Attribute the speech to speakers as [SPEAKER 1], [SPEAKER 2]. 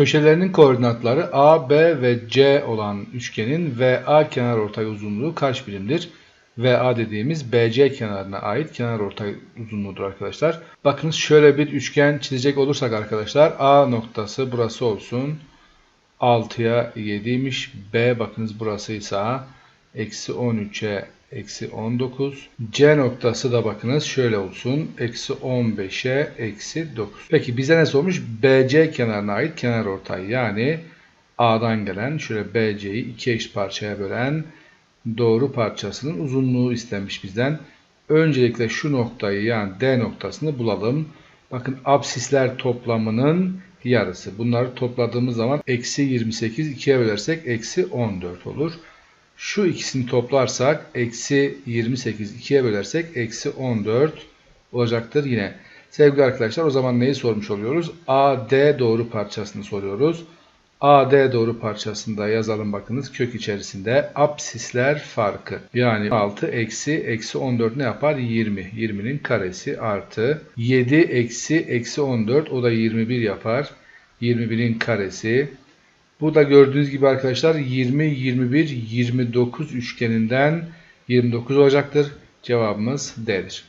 [SPEAKER 1] Köşelerinin koordinatları A, B ve C olan üçgenin VA kenarortay uzunluğu kaç birimdir? VA dediğimiz BC kenarına ait kenarortay uzunluğudur arkadaşlar. Bakınız şöyle bir üçgen çizecek olursak arkadaşlar A noktası burası olsun. 6'ya 7'ymiş. B bakınız burası ise eksi 13'e eksi 19. C noktası da bakınız şöyle olsun. Eksi 15'e eksi 9. Peki bize ne sormuş? BC kenarına ait kenar ortay. Yani A'dan gelen şöyle BC'yi iki eş parçaya bölen doğru parçasının uzunluğu istenmiş bizden. Öncelikle şu noktayı yani D noktasını bulalım. Bakın absisler toplamının yarısı. Bunları topladığımız zaman eksi 28 ikiye bölersek eksi 14 olur. Şu ikisini toplarsak eksi 28 ikiye bölersek eksi 14 olacaktır yine. Sevgili arkadaşlar o zaman neyi sormuş oluyoruz? AD doğru parçasını soruyoruz. AD doğru parçasında yazalım bakınız kök içerisinde absisler farkı. Yani 6 eksi eksi 14 ne yapar? 20. 20'nin karesi artı 7 eksi eksi 14 o da 21 yapar. 21'in karesi. Bu da gördüğünüz gibi arkadaşlar 20, 21, 29 üçgeninden 29 olacaktır. Cevabımız D'dir.